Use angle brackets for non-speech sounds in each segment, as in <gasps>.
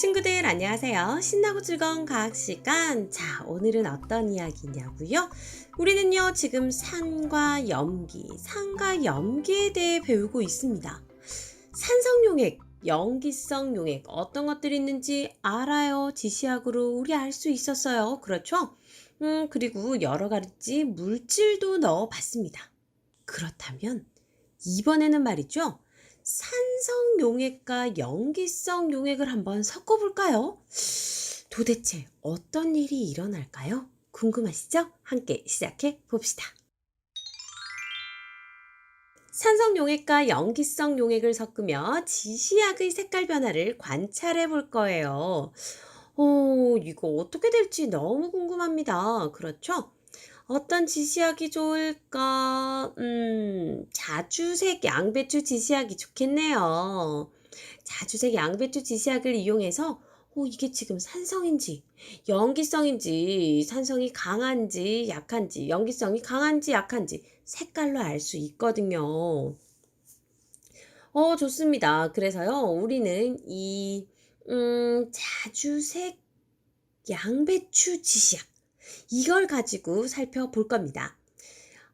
친구들 안녕하세요. 신나고 즐거운 과학 시간. 자, 오늘은 어떤 이야기냐고요? 우리는요, 지금 산과 염기, 산과 염기에 대해 배우고 있습니다. 산성 용액, 염기성 용액 어떤 것들이 있는지 알아요. 지시약으로 우리 알 수 있었어요. 그렇죠? 음, 그리고 여러 가지 물질도 넣어 봤습니다. 그렇다면 이번에는 말이죠. 산성 용액과 염기성 용액을 한번 섞어볼까요? 도대체 어떤 일이 일어날까요? 궁금하시죠? 함께 시작해 봅시다. 산성 용액과 염기성 용액을 섞으며 지시약의 색깔 변화를 관찰해 볼 거예요. 오, 이거 어떻게 될지 너무 궁금합니다. 그렇죠? 어떤 지시약이 좋을까? 음, 자주색 양배추 지시약이 좋겠네요. 자주색 양배추 지시약을 이용해서 어, 이게 지금 산성인지, 염기성인지, 산성이 강한지, 약한지, 염기성이 강한지, 약한지 색깔로 알 수 있거든요. 어, 좋습니다. 그래서요, 우리는 이, 음, 자주색 양배추 지시약. 이걸 가지고 살펴볼 겁니다.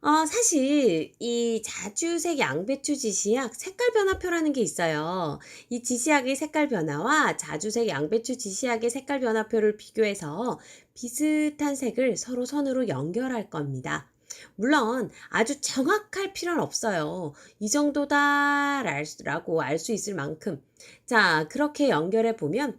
어, 사실 이 자주색 양배추 지시약 색깔 변화표라는 게 있어요. 이 지시약의 색깔 변화와 자주색 양배추 지시약의 색깔 변화표를 비교해서 비슷한 색을 서로 선으로 연결할 겁니다. 물론 아주 정확할 필요는 없어요. 이 정도다라고 알 수 있을 만큼. 자, 그렇게 연결해 보면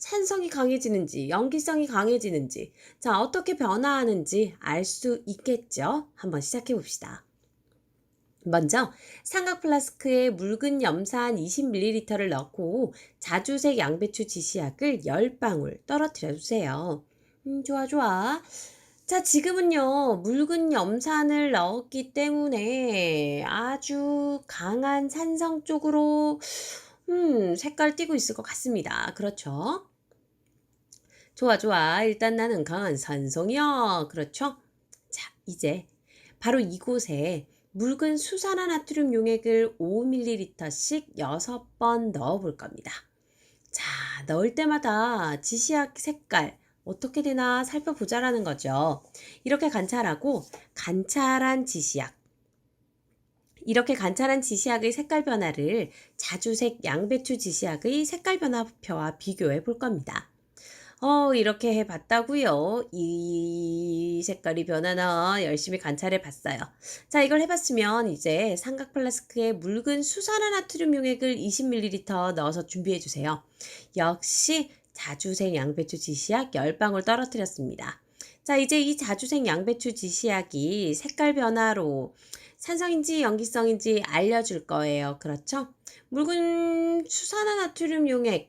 산성이 강해지는지, 염기성이 강해지는지, 자, 어떻게 변화하는지 알 수 있겠죠? 한번 시작해 봅시다. 먼저 삼각 플라스크에 묽은 염산 20ml를 넣고 자주색 양배추 지시약을 10방울 떨어뜨려 주세요. 음, 좋아, 좋아. 자, 지금은요, 묽은 염산을 넣었기 때문에 아주 강한 산성 쪽으로, 음, 색깔 띄고 있을 것 같습니다. 그렇죠? 좋아, 좋아. 일단 나는 강한 산성이야. 그렇죠? 자, 이제 바로 이곳에 묽은 수산화 나트륨 용액을 5ml씩 6번 넣어 볼 겁니다. 자, 넣을 때마다 지시약 색깔 어떻게 되나 살펴보자라는 거죠. 이렇게 관찰하고 관찰한 지시약 이렇게 관찰한 지시약의 색깔 변화를 자주색 양배추 지시약의 색깔 변화표와 비교해 볼 겁니다. 어, 이렇게 해봤다고요. 이 색깔이 변하나 열심히 관찰해 봤어요. 자, 이걸 해봤으면 이제 삼각 플라스크에 묽은 수산화 나트륨 용액을 20ml 넣어서 준비해 주세요. 역시 자주색 양배추 지시약 10방울 떨어뜨렸습니다. 자, 이제 이 자주색 양배추 지시약이 색깔 변화로 산성인지 염기성인지 알려줄 거예요. 그렇죠? 묽은 수산화 나트륨 용액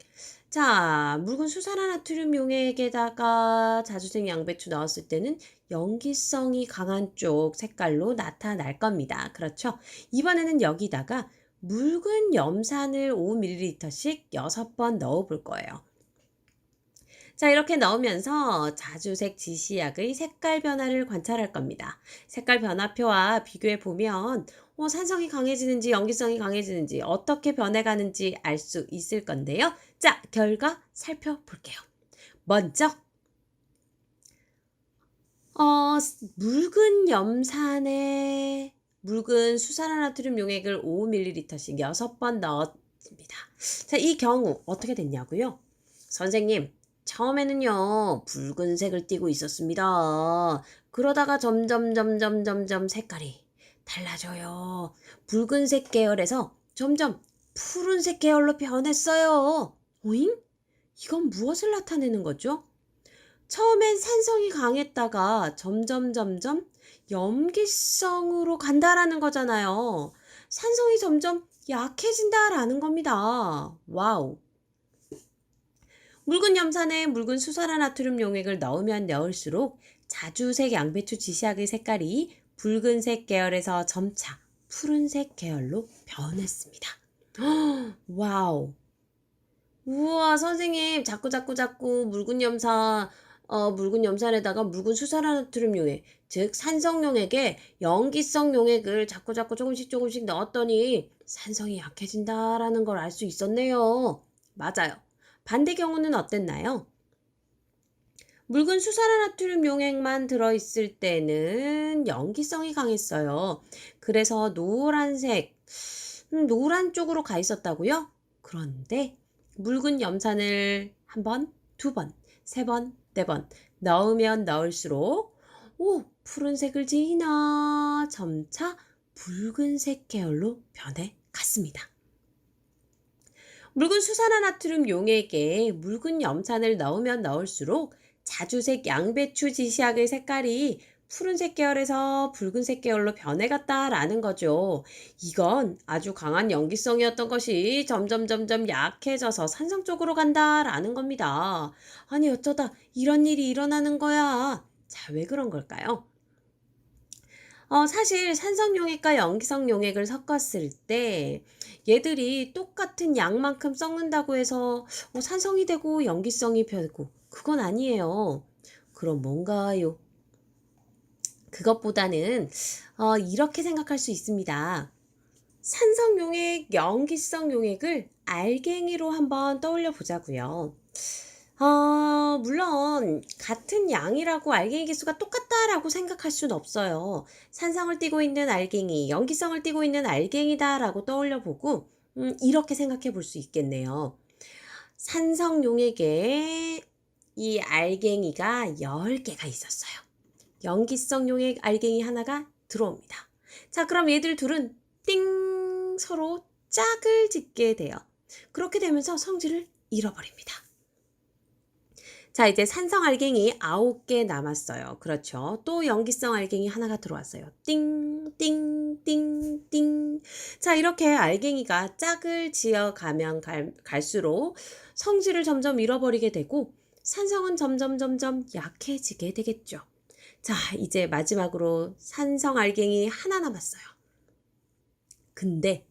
자, 묽은 수산화나트륨 용액에다가 자주색 양배추 넣었을 때는 염기성이 강한 쪽 색깔로 나타날 겁니다. 그렇죠? 이번에는 여기다가 묽은 염산을 5ml씩 6번 넣어 볼 거예요. 자, 이렇게 넣으면서 자주색 지시약의 색깔 변화를 관찰할 겁니다. 색깔 변화표와 비교해 보면 어, 산성이 강해지는지 염기성이 강해지는지 어떻게 변해가는지 알 수 있을 건데요. 자, 결과 살펴볼게요. 먼저 어, 묽은 염산에 묽은 수산화나트륨 용액을 5ml씩 6번 넣었습니다. 자, 이 경우 어떻게 됐냐고요? 선생님, 처음에는요, 붉은색을 띠고 있었습니다. 그러다가 점점, 점점, 점점 색깔이 달라져요. 붉은색 계열에서 점점 푸른색 계열로 변했어요. 오잉? 이건 무엇을 나타내는 거죠? 처음엔 산성이 강했다가 점점 점점 염기성으로 간다라는 거잖아요. 산성이 점점 약해진다라는 겁니다. 와우. 묽은 염산에 묽은 수산화 나트륨 용액을 넣으면 넣을수록 자주색 양배추 지시약의 색깔이 붉은색 계열에서 점차 푸른색 계열로 변했습니다. <gasps> 와우. 우와, 선생님, 자꾸 자꾸 자꾸 묽은 염산, 어, 묽은 염산에다가 묽은 수산화나트륨 용액, 즉 산성 용액에 염기성 용액을 자꾸 자꾸 조금씩 조금씩 넣었더니 산성이 약해진다라는 걸 알 수 있었네요. 맞아요. 반대 경우는 어땠나요? 묽은 수산화나트륨 용액만 들어있을 때는 연기성이 강했어요. 그래서 노란색, 음, 노란 쪽으로 가 있었다고요? 그런데 묽은 염산을 한 번, 두 번, 세 번, 네 번 넣으면 넣을수록 오, 푸른색을 지나 점차 붉은색 계열로 변해 갔습니다. 묽은 수산화나트륨 용액에 묽은 염산을 넣으면 넣을수록 자주색 양배추 지시약의 색깔이 푸른색 계열에서 붉은색 계열로 변해갔다라는 거죠. 이건 아주 강한 연기성이었던 것이 점점 점점 약해져서 산성 쪽으로 간다라는 겁니다. 아니 어쩌다 이런 일이 일어나는 거야. 자, 왜 그런 걸까요? 어, 사실 산성 용액과 연기성 용액을 섞었을 때 얘들이 똑같은 양만큼 섞는다고 해서 어, 산성이 되고 연기성이 되고 그건 아니에요. 그럼 뭔가요? 그것보다는 어, 이렇게 생각할 수 있습니다. 산성 용액, 연기성 용액을 알갱이로 한번 떠올려 보자고요. 어, 물론 같은 양이라고 알갱이 개수가 똑같다라고 생각할 수는 없어요. 산성을 띠고 있는 알갱이, 연기성을 띠고 있는 알갱이다라고 떠올려 보고 음, 이렇게 생각해 볼 수 있겠네요. 산성 용액에 이 알갱이가 10개가 있었어요. 연기성 용액 알갱이 하나가 들어옵니다. 자, 그럼 얘들 둘은 띵 서로 짝을 짓게 돼요. 그렇게 되면서 성질을 잃어버립니다. 자, 이제 산성 알갱이 9개 남았어요. 그렇죠. 또 연기성 알갱이 하나가 들어왔어요. 띵, 띵, 띵, 띵. 자, 이렇게 알갱이가 짝을 지어 가면 갈, 갈수록 성질을 점점 잃어버리게 되고 산성은 점점 점점 약해지게 되겠죠. 자, 이제 마지막으로 산성 알갱이 하나 남았어요. 근데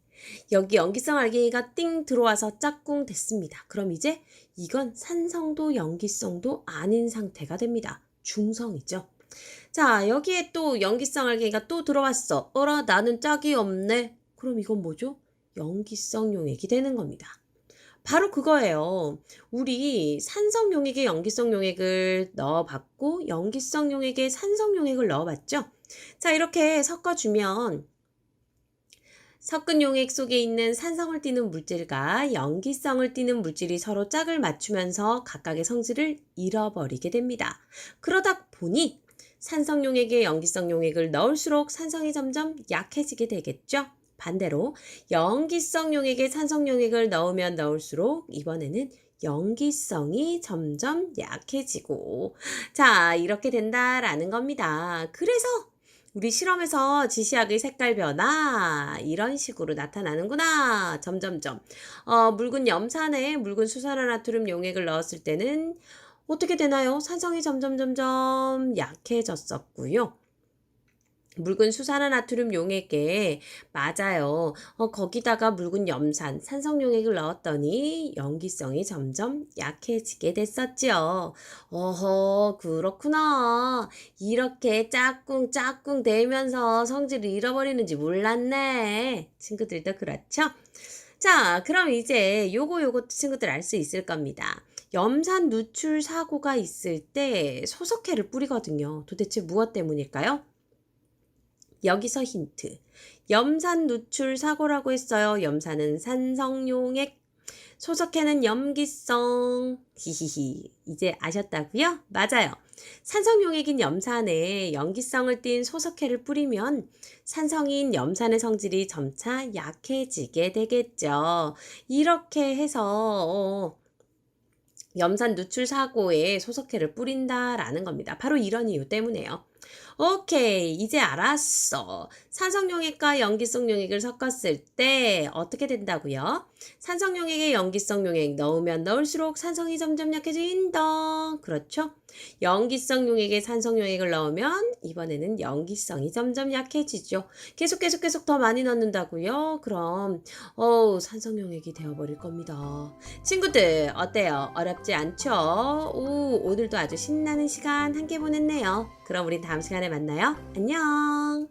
여기 연기성 알갱이가 띵 들어와서 짝꿍 됐습니다. 그럼 이제 이건 산성도 연기성도 아닌 상태가 됩니다. 중성이죠. 자, 여기에 또 연기성 알갱이가 또 들어왔어. 어라, 나는 짝이 없네. 그럼 이건 뭐죠? 연기성 용액이 되는 겁니다. 바로 그거예요. 우리 산성 용액에 연기성 용액을 넣어봤고, 연기성 용액에 산성 용액을 넣어봤죠? 자, 이렇게 섞어주면 섞은 용액 속에 있는 산성을 띠는 물질과 연기성을 띠는 물질이 서로 짝을 맞추면서 각각의 성질을 잃어버리게 됩니다. 그러다 보니 산성 용액에 연기성 용액을 넣을수록 산성이 점점 약해지게 되겠죠. 반대로 연기성 용액에 산성 용액을 넣으면 넣을수록 이번에는 연기성이 점점 약해지고 자 이렇게 된다라는 겁니다. 그래서 우리 실험에서 지시약의 색깔 변화 이런 식으로 나타나는구나. 점점점. 어, 묽은 염산에 묽은 수산화나트륨 용액을 넣었을 때는 어떻게 되나요? 산성이 점점 점점 약해졌었고요. 묽은 수산화나트륨 용액에 맞아요. 어, 거기다가 묽은 염산, 산성 용액을 넣었더니 연기성이 점점 약해지게 됐었죠. 어허, 그렇구나. 이렇게 짝꿍 짝꿍 되면서 성질을 잃어버리는지 몰랐네. 친구들도 그렇죠? 자, 그럼 이제 요거 요거 친구들 알 수 있을 겁니다. 염산 누출 사고가 있을 때 소석회를 뿌리거든요. 도대체 무엇 때문일까요? 여기서 힌트. 염산 누출 사고라고 했어요. 염산은 산성용액, 소석해는 염기성. 히히히. 이제 아셨다고요? 맞아요. 산성용액인 염산에 염기성을 띤 소석해를 뿌리면 산성인 염산의 성질이 점차 약해지게 되겠죠. 이렇게 해서 어, 염산 누출 사고에 소석해를 뿌린다라는 겁니다. 바로 이런 이유 때문에요. 오케이, 이제 알았어. 산성용액과 연기성 용액을 섞었을 때 어떻게 된다고요? 산성용액에 연기성 용액 넣으면 넣을수록 산성이 점점 약해진다. 그렇죠? 연기성 용액에 산성 용액을 넣으면 이번에는 연기성이 점점 약해지죠. 계속 계속 계속 더 많이 넣는다고요? 그럼 어우 산성 용액이 되어버릴 겁니다. 친구들 어때요? 어렵지 않죠? 오, 오늘도 아주 신나는 시간 함께 보냈네요. 그럼 우린 다음 시간에 만나요. 안녕!